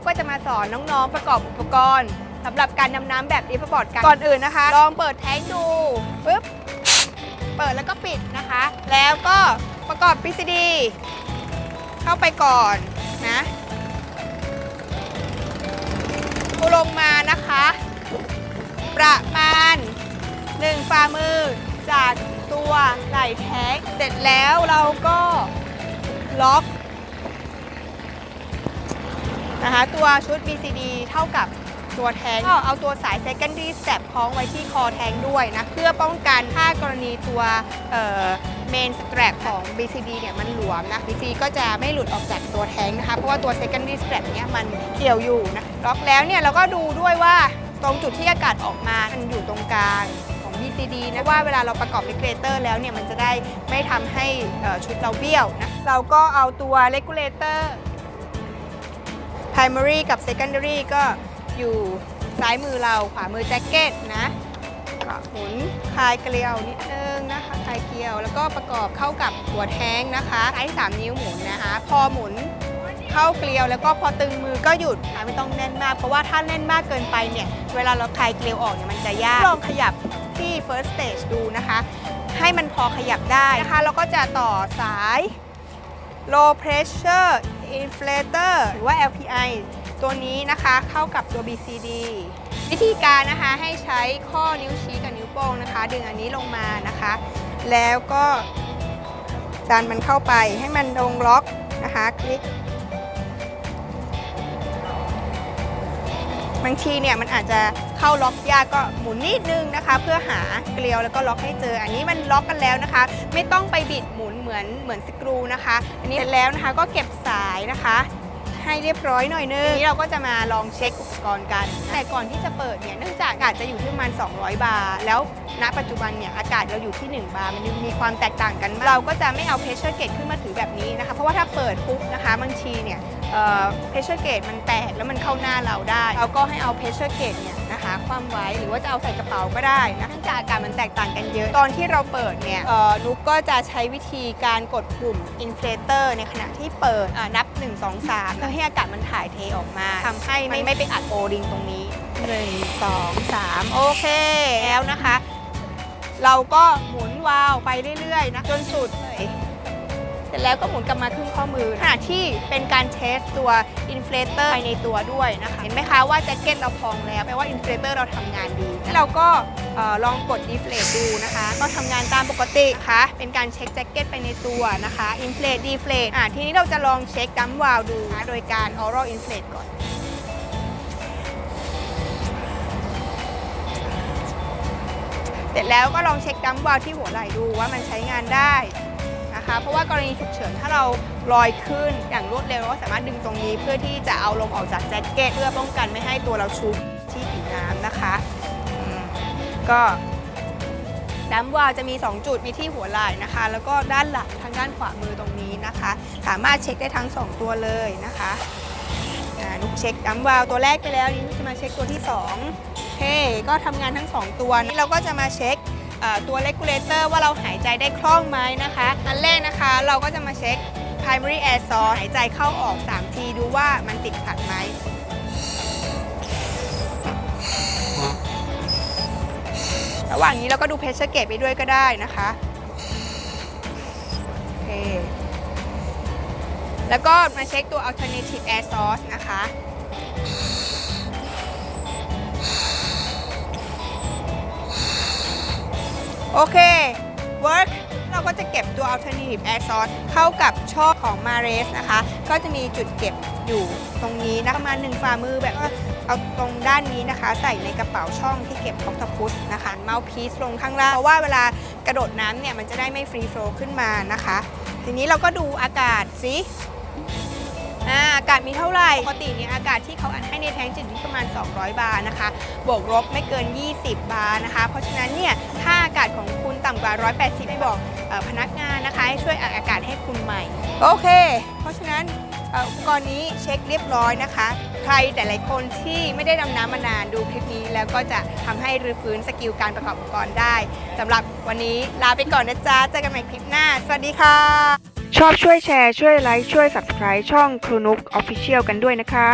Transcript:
กก็จะมาสอนน้องๆ ประกอบอุปกรณ์สำหรับการดำน้ำแบบรีฟบอร์ดกัน ก่อนอื่นนะคะ ลองเปิดแท้งดูปึ๊บ เปิดแล้วก็ปิดนะคะ แล้วก็ประกอบ PCD เข้าไปก่อนนะกูลงมานะคะ ประมาณ 1 ฝ่ามือจากตัวไหล่แท็กเสร็จแล้วเราก็ล็อก นะคะตัวชุด BCD เท่ากับตัวแทงก็เอาตัวสาย secondary strap คล้องไว้ที่คอแทงด้วยนะ เพื่อป้องกันถ้ากรณีตัวเอ่อ main strap ของ BCD เนี่ยมันหลวมนะ BCD ก็จะไม่หลุดออกจากตัวแทงนะคะ เพราะว่าตัว secondary strap เนี่ยมันเกี่ยวอยู่นะล็อกแล้วเนี่ยเราก็ดูด้วยว่าตรงจุดที่อากาศออกมา มันอยู่ตรงกลางของ BCD นะว่าเวลาเราประกอบ regulator แล้วเนี่ยมันจะได้ไม่ทำให้เอ่อชุดเราเบี้ยวนะ เราก็เอาตัว regulator primary กับ secondary ก็อยู่ซ้ายมือเราขวามือแจ็คเก็ตนะก็หมุนคลายเกลียวนิดนึงนะคะคลายเกลียว แล้วก็ประกอบเข้ากับหัวแท้งนะคะใช้3นิ้วหมุนนะคะ พอหมุนเข้าเกลียวแล้วก็พอตึงมือก็หยุดค่ะไม่ต้องแน่นมาก เพราะว่าถ้าแน่นมากเกินไปเนี่ย เวลาเราคลายเกลียวออกเนี่ยมันจะยากลองขยับที่ first stage ดูนะคะ ให้มันพอขยับได้นะคะแล้วก็จะต่อสาย low pressure inflator หรือว่า LPI ตัวนี้นะคะเข้ากับตัว BCD วิธีการนะคะให้ใช้ข้อนิ้วชี้กับนิ้วโป้งนะคะ ดึงอันนี้ลงมานะคะ แล้วก็ดันมันเข้าไปให้มันลงล็อกนะคะคลิกบางทีเนี่ยมันอาจจะเข้าล็อกยากก็หมุนนิดนึงนะคะ เพื่อหาเกลียวแล้วก็ล็อกให้เจอ อันนี้มันล็อกกันแล้วนะคะ ไม่ต้องไปบิดหมุน มือนเหมือนสกรูนะคะ อันนี้เสร็จแล้วนะคะก็เก็บสายนะคะ ให้เรียบร้อยหน่อยนึงทีนี้เราก็จะมาลองเช็คอุปกรณ์กัน แต่ก่อนที่จะเปิดเนี่ยเนื่องจากอากาศจะอยู่ที่ประมาณ 200 บาร์แล้ว ณปัจจุบันเนี่ยอากาศเราอยู่ที่ 1 บาร์มันมีความแตกต่างกันมากเราก็จะไม่เอาเพชเชอร์เกตขึ้นมาถือแบบนี้นะคะ เพราะว่าถ้าเปิดปุ๊บนะคะบางทีเนี่ยเพชเชอร์เกตมันแตกแล้วมันเข้าหน้าเราได้ เราก็ให้เอาเพชเชอร์เกตเนี่ยนะคะคว่ำไว้หรือว่าจะเอาใส่กระเป๋าก็ได้นะเนื่องจากอากาศมันแตกต่างกันเยอะ ตอนที่เราเปิดเนี่ยนุกก็จะใช้วิธีการกดปุ่มอินฟลเตอร์ในขณะที่เปิดนับ 1 2 3 เพื่อให้อากาศมันถ่ายเทออกมาทำให้มันไม่ไปอัดโอริงตรงนี้ 1 2 3 โอเคแล้วนะคะ เราก็หมุนวาล์วไปเรื่อยๆนะจนสุดเลยเสร็จแล้วก็หมุนกลับมาครึ่งข้อมือขณะที่เป็นการเทสตัวอินฟลเตอร์ไปในตัวด้วยนะคะ เห็นไหมคะว่าแจ็คเก็ตเราพองแล้วแปลว่าอินฟลเตอร์เราทำงานดี แล้วเราก็ลองกดดีฟเลตดูนะคะ ก็ทำงานตามปกติค่ะเป็นการเช็คแจ็คเก็ตไปในตัวนะคะอินฟลตดีเฟลตทีนี้เราจะลองเช็คดัมวาลดูนะโดยการออรัลอินฟลตก่อน เสร็จแล้วก็ลองเช็คดัมวาลที่หัวไหล่ดูว่ามันใช้งานได้นะคะ เพราะว่ากรณีฉุกเฉินถ้าเราลอยขึ้นอย่างรวดเร็วเราก็สามารถดึงตรงนี้เพื่อที่จะเอาลมออกจากแจ็คเก็ตเพื่อป้องกันไม่ให้ตัวเราชุบที่ผิวน้ำนะคะก็ดัมวาลจะมี 2 จุดมีที่หัวไหล่นะคะ แล้วก็ด้านหลังทางด้านขวามือตรงนี้นะคะ สามารถเช็คได้ทั้ง 2 ตัวเลยนะคะนุกเช็คดัมวาลตัวแรกไปแล้วนี่จะมาเช็คตัวที่2โอ เค ก็ทำงานทั้ง 2 ตัวนี้เราก็จะมาเช็คตัว regulator ว่าเราหายใจได้คล่องไหมนะคะ อันแรกนะคะเราก็จะมาเช็ค primary air source หายใจเข้าออก 3 ทีดูว่ามันติดขัดไหมระหว่างนี้เราก็ดู pressure gauge ไปด้วยก็ได้นะคะโอเคแล้วก็มาเช็คตัว alternative air source นะคะ โอเค work เราก็จะเก็บตัว alternative air source เข้ากับช่อของ Mares นะคะ ก็จะมีจุดเก็บอยู่ตรงนี้นะประมาณหนึ่งฝ่ามือแบบว่าเอาตรงด้านนี้นะคะ ใส่ในกระเป๋าช่องที่เก็บ octopus นะคะเมาส์พีซลงข้างล่าง เพราะว่าเวลากระโดดน้ำเนี่ย มันจะได้ไม่ฟรีโฟลขึ้นมานะคะ ทีนี้เราก็ดูอากาศสิอ่าอากาศมีเท่าไหร่ ปกติเนี่ยอากาศที่เขาอัดให้ในแท้งจะอยู่ที่ประมาณ 200 บาร์นะคะ บวกลบไม่เกิน 20 บาร์นะคะ เพราะฉะนั้นเนี่ยถ้าอาาศของคุณต่ำกว่า 180ไม่บอกเออพนักงานนะคะให้ช่วยอัดอากาศให้คุณใหม่ โอเค เพราะฉะนั้นเอ่ออุปกรณ์นี้เช็คเรียบร้อยนะคะ ใครแต่หลายคนที่ไม่ได้ดำน้ำมานานดูคลิปนี้ แล้วก็จะทำให้รื้อฟื้นสกิลการประกอบอุปกรณ์ได้สำหรับวันนี้ลาไปก่อนนะจ๊ะเจอกันใหม่คลิปหน้า สวัสดีค่ะ ชอบช่วยแชร์ช่วยไลค์ช่วย Subscribe ช่องครูนุก Official กันด้วยนะคะ